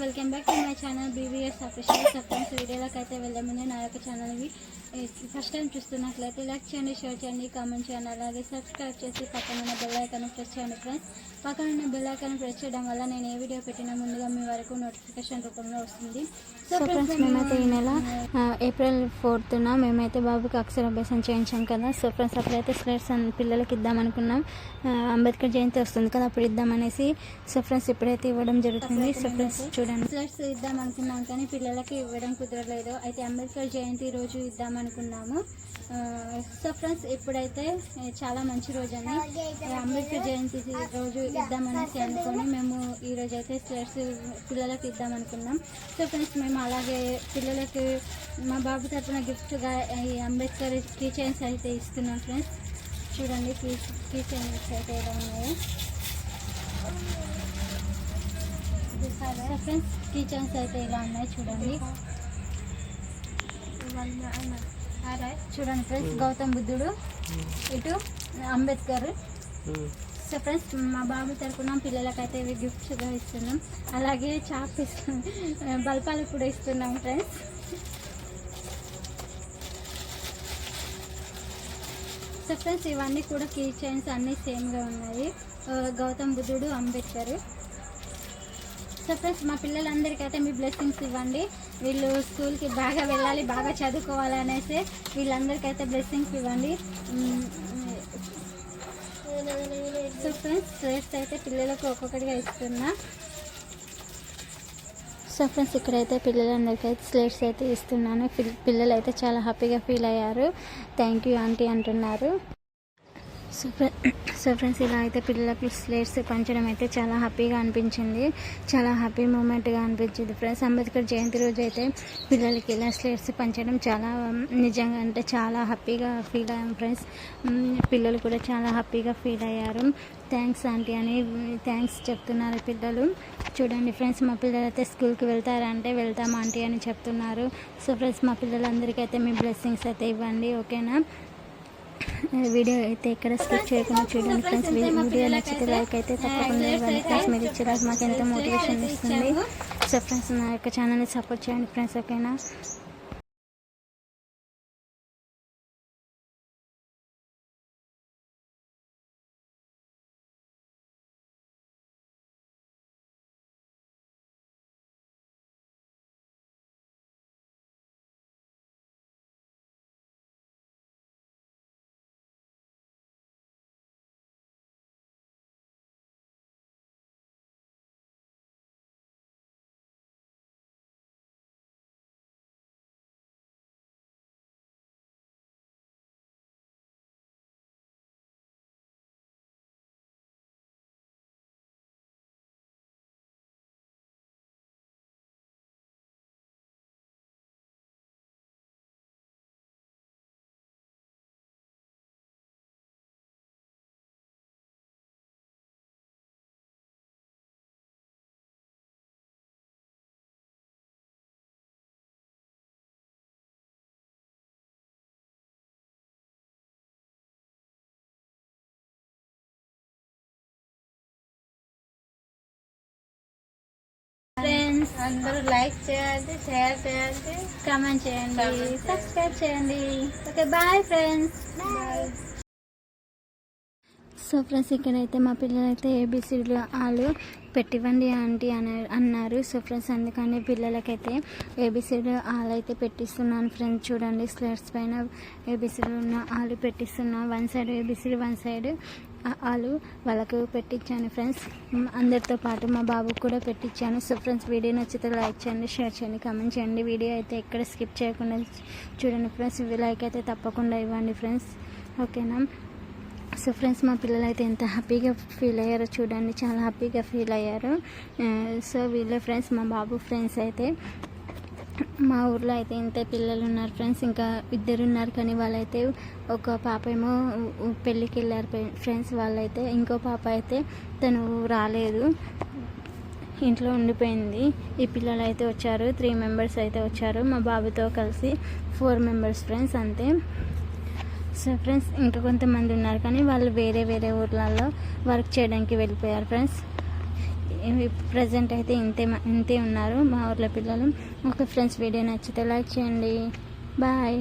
Welcome back to my channel BBS official సబ్టైమ్స్ వీడియోలోకి అయితే వెళ్ళే ముందు నా యొక్క ఛానల్ని ఫస్ట్ టైం చూస్తున్నట్లయితే లైక్ చేయండి షేర్ చేయండి కామెంట్ చేయండి అలాగే సబ్స్క్రైబ్ చేసి పక్కన ఉన్న బెల్ ఐకాన్ ప్రెస్ చేయండి ఫ్రెండ్స్ పక్కన ఉన్న బెల్ ఐకాన్ ప్రెస్ చేయడం వల్ల నేను ఏ వీడియో పెట్టినా ముందుగా మీ వరకు నోటిఫికేషన్ రూపంలో వస్తుంది. సో ఫ్రెండ్స్ మేమైతే ఈ నెల ఏప్రిల్ ఫోర్త్న మేమైతే బాబుకి అక్షరాభ్యాసం చేయించాం కదా. సో ఫ్రెండ్స్ అప్పుడైతే స్లేట్స్ పిల్లలకి ఇద్దామనుకున్నాం అంబేద్కర్ జయంతి వస్తుంది కదా అప్పుడు ఇద్దామనేసి సో ఫ్రెండ్స్ ఇప్పుడైతే ఇవ్వడం జరుగుతుంది. సో ఫ్రెండ్స్ చూడండి. స్లేట్స్ ఇద్దాం అనుకున్నాం కానీ పిల్లలకి ఇవ్వడం కుదరలేదు. అయితే అంబేద్కర్ జయంతి రోజు ఇద్దామనుకున్నాము సో ఫ్రెండ్స్ ఇప్పుడైతే చాలా మంచి రోజు అని అంబేద్కర్ జయంతి రోజు ఇద్దామనేసి అనుకొని మేము ఈ రోజు అయితే స్లేట్స్ పిల్లలకి ఇద్దాం అనుకున్నాం. సో ఫ్రెండ్స్ మేము అలాగే పిల్లలకి మా బాబు తరఫున గిఫ్ట్గా ఈ అంబేద్కర్ కీ చైన్స్ అయితే ఇస్తున్నాం ఫ్రెండ్స్ చూడండి కీ కీ చైన్స్ అయితే ఎలా ఉన్నాయో. ఫ్రెండ్స్ ఫ్రెండ్స్ చైన్స్ అయితే ఇలా ఉన్నాయి చూడండి. చూడండి ఫ్రెండ్స్ గౌతమ్ బుద్ధుడు ఇటు అంబేద్కర్. సో ఫ్రెండ్స్ మా బాబు తరపున పిల్లలకైతే ఇవి గిఫ్ట్స్గా ఇస్తున్నాం. అలాగే చాప్ ఇస్తున్నాం బల్పాలు కూడా ఇస్తున్నాం ఫ్రెండ్స్ సో ఫ్రెండ్స్ ఇవన్నీ కూడా కీ చైన్స్ అన్నీ సేమ్గా ఉన్నాయి. గౌతమ్ బుద్ధుడు అంబేద్కర్. సో ఫ్రెండ్స్ మా పిల్లలందరికీ అయితే మీ బ్లెస్సింగ్స్ ఇవ్వండి. వీళ్ళు స్కూల్కి బాగా వెళ్ళాలి బాగా చదువుకోవాలి అనేసి వీళ్ళందరికైతే బ్లెస్సింగ్స్ ఇవ్వండి. సో ఫ్రెండ్స్ స్వేట్స్ అయితే పిల్లలకు ఒక్కొక్కటిగా ఇస్తున్నా. సో ఫ్రెండ్స్ ఇక్కడైతే పిల్లలందరికీ అయితే స్లేట్స్ అయితే ఇస్తున్నాను. పిల్లలు అయితే చాలా హ్యాపీగా ఫీల్ అయ్యారు. థ్యాంక్ యూ ఆంటీ అంటున్నారు. సో ఫ్రె- సో ఫ్రెండ్స్ ఇలా అయితే పిల్లలకు స్లేట్స్ పంచడం అయితే చాలా హ్యాపీగా అనిపించింది. చాలా హ్యాపీ మూమెంట్గా అనిపించింది ఫ్రెండ్స్. అంబేద్కర్ జయంతి రోజు అయితే పిల్లలకి ఇలా స్లేట్స్ పంచడం చాలా నిజంగా అంటే చాలా హ్యాపీగా ఫీల్ అయ్యాం ఫ్రెండ్స్. పిల్లలు కూడా చాలా హ్యాపీగా ఫీల్ అయ్యారు. థ్యాంక్స్ ఆంటీ అని థ్యాంక్స్ చెప్తున్నారు పిల్లలు. చూడండి ఫ్రెండ్స్ మా పిల్లలు అయితే స్కూల్కి వెళ్తారంటే వెళ్తాం ఆంటీ అని చెప్తున్నారు. సో ఫ్రెండ్స్ మా పిల్లలందరికీ అయితే మీ బ్లెస్సింగ్స్ అయితే ఇవ్వండి ఓకేనా? వీడియో అయితే ఇక్కడ స్కిప్ చేయకుండా చూడండి ఫ్రెండ్స్. వీడియో నచ్చితే లైక్ అయితే తప్పకుండా ఇవ్వండి ఫ్రెండ్స్. మీరు ఇచ్చే లైక్ మాకు ఎంతో మోటివేషన్ ఇస్తుంది. సో ఫ్రెండ్స్ నా యొక్క ఛానల్ని సపోర్ట్ చేయండి ఫ్రెండ్స్ ఓకేనా? ఫ్రెండ్స్ అందరూ లైక్ చేయండి షేర్ చేయండి కామెంట్ చేయండి సబ్స్క్రైబ్ చేయండి. Okay bye friends. So friends ఇక్కడైతే మా పిల్లలైతే ఏబిసిడీలు ఆలు పెట్టివ్వండి ఆంటీ అని అన్నారు. సో ఫ్రెండ్స్ అందుకని పిల్లలకైతే ఏబిసిడి ఆలు అయితే పెట్టిస్తున్నాను ఫ్రెండ్స్. చూడండి స్లైడ్స్ పైన ఏబిసిడి ఉన్న ఆలు పెట్టిస్తున్నా. One side ABCD one side ఆలు వాళ్ళకు పెట్టించాను ఫ్రెండ్స్. అందరితో పాటు మా బాబుకు కూడా పెట్టించాను. సో ఫ్రెండ్స్ వీడియో నచ్చితే లైక్ చేయండి షేర్ చేయండి కామెంట్ చేయండి. వీడియో అయితే ఎక్కడ స్కిప్ చేయకుండా చూడండి ఫ్రెండ్స్. లైక్ అయితే తప్పకుండా ఇవ్వండి ఫ్రెండ్స్. ఓకేనా? సో ఫ్రెండ్స్ మా పిల్లలు అయితే ఎంత హ్యాపీగా ఫీల్ అయ్యారో చూడండి. చాలా హ్యాపీగా ఫీల్ అయ్యారు. సో వీళ్ళ ఫ్రెండ్స్ మా బాబు ఫ్రెండ్స్ అయితే మా ఊర్లో అయితే ఇంత పిల్లలు ఉన్నారు ఫ్రెండ్స్. ఇంకా ఇద్దరు ఉన్నారు కానీ వాళ్ళైతే ఒక పాప ఏమో పెళ్ళికి వెళ్ళారు ఫ్రెండ్స్ వాళ్ళైతే. ఇంకో పాప అయితే తను రాలేదు. ఇంట్లో ఉండిపోయింది. ఈ పిల్లలు అయితే వచ్చారు. త్రీ మెంబర్స్ అయితే వచ్చారు. మా బాబుతో కలిసి ఫోర్ మెంబర్స్ ఫ్రెండ్స్ అంతే. సో ఫ్రెండ్స్ ఇంకా కొంతమంది ఉన్నారు కానీ వాళ్ళు వేరే వేరే ఊర్లలో వర్క్ చేయడానికి వెళ్ళిపోయారు ఫ్రెండ్స్. ప్రజెంట్ అయితే ఇంతే ఇంతే ఉన్నారు మా ఊర్లో పిల్లలు. ఓకే ఫ్రెండ్స్ వీడియో నచ్చితే లైక్ చేయండి. బాయ్.